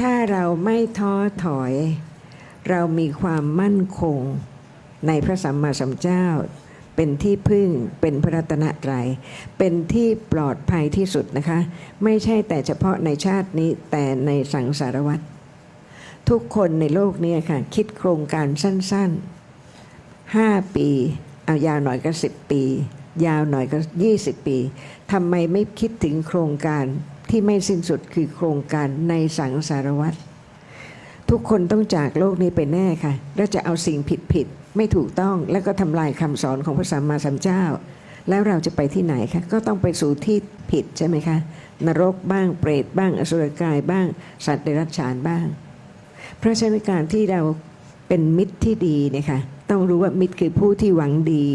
ถ้าเราไม่ท้อถอย เรามีความมั่นคงในพระสัมมาสัมพุทธเจ้า เป็นที่พึ่งเป็นพระรัตนตรัยเป็นที่ปลอดภัยที่สุดนะคะ ไม่ใช่แต่เฉพาะในชาตินี้แต่ในสังสารวัฏทุกคนในโลกนี้ค่ะ คิดโครงการสั้นๆ 5 ปี เอายาวหน่อยก็ 10 ปี ยาวหน่อยก็ 20 ปีทำไมไม่คิดถึงโครงการ ที่ไม่สิ้นสุดคือโครงการในสังสารวัฏทุกคนต้องจากโลกนี้ไปแน่ค่ะ แล้วจะเอาสิ่งผิดผิดๆไม่ถูกต้องแล้วก็ทำลายคำสอนของพระสัมมาสัมพุทธเจ้า แล้วเราจะไปที่ไหนคะก็ต้องไปสู่ที่ผิดใช่ไหมคะ นรกบ้างเปรตบ้างอสุรกายบ้าง สัตว์เดรัจฉานบ้าง เพราะฉะนั้นการที่เราเป็นมิตรที่ดีเนี่ยค่ะต้องรู้ว่ามิตรคือผู้ที่หวังดี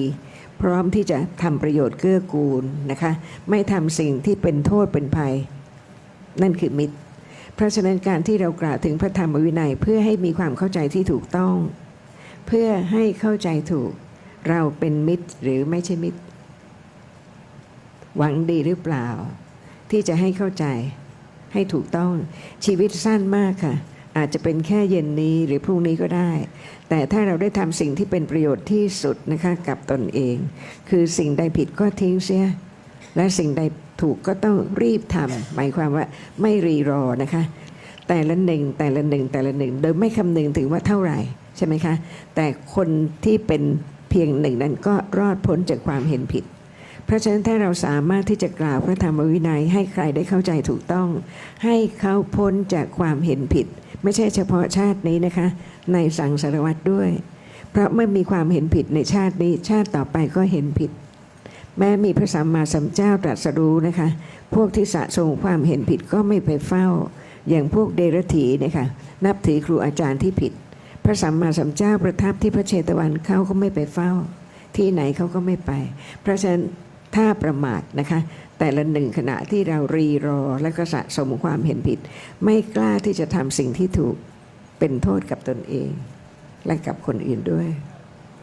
พร้อมที่จะทำประโยชน์เกื้อกูลนะคะ ไม่ทำสิ่งที่เป็นโทษเป็นภัย นั่นคือมิตร เพราะฉะนั้นการที่เรากล่าวถึงพระธรรมวินัยเพื่อให้มีความเข้าใจที่ถูกต้อง เพื่อให้เข้าใจถูก เราเป็นมิตรหรือไม่ใช่มิตร หวังดีหรือเปล่า ที่จะให้เข้าใจให้ถูกต้องชีวิตสั้นมากค่ะ อาจจะเป็นแค่เย็นนี้หรือพรุ่งนี้ก็ได้ แต่ถ้าเราได้ทำสิ่งที่เป็นประโยชน์ที่สุดนะคะกับตนเอง คือสิ่งใดผิดก็ทิ้งเสีย และสิ่งใด ถูกก็ต้องรีบทำหมายความว่าไม่รีรอนะคะ แต่ละหนึ่งแต่ละหนึ่งแต่ละหนึ่งโดยไม่คำนึงถึงว่าเท่าไหร่ใช่ไหมคะ แต่คนที่เป็นเพียงหนึ่งนั้นก็รอดพ้นจากความเห็นผิด เพราะฉะนั้นถ้าเราสามารถที่จะกล่าวพระธรรมวินัยให้ใครได้เข้าใจถูกต้อง ให้เขาพ้นจากความเห็นผิด ไม่ใช่เฉพาะชาตินี้นะคะ ในสังสารวัตรด้วย เพราะเมื่อมีความเห็นผิดในชาตินี้ชาติต่อไปก็เห็นผิด แม้มีพระสัมมาสัมพุทธเจ้าตรัสรู้นะคะ พวกที่สะสมความเห็นผิดก็ไม่ไปเฝ้า อย่างพวกเดรถีเนะคะนับถือครูอาจารย์ที่ผิด พระสัมมาสัมพุทธเจ้าประทับที่พระเชตวันเขาก็ไม่ไปเฝ้า ที่ไหนเขาก็ไม่ไป เพราะฉะนั้นถ้าประมาทนะคะ แต่ละหนึ่งขณะที่เรารีรอและก็สะสมความเห็นผิด ไม่กล้าที่จะทำสิ่งที่ถูกเป็นโทษกับตนเอง และกับคนอื่นด้วย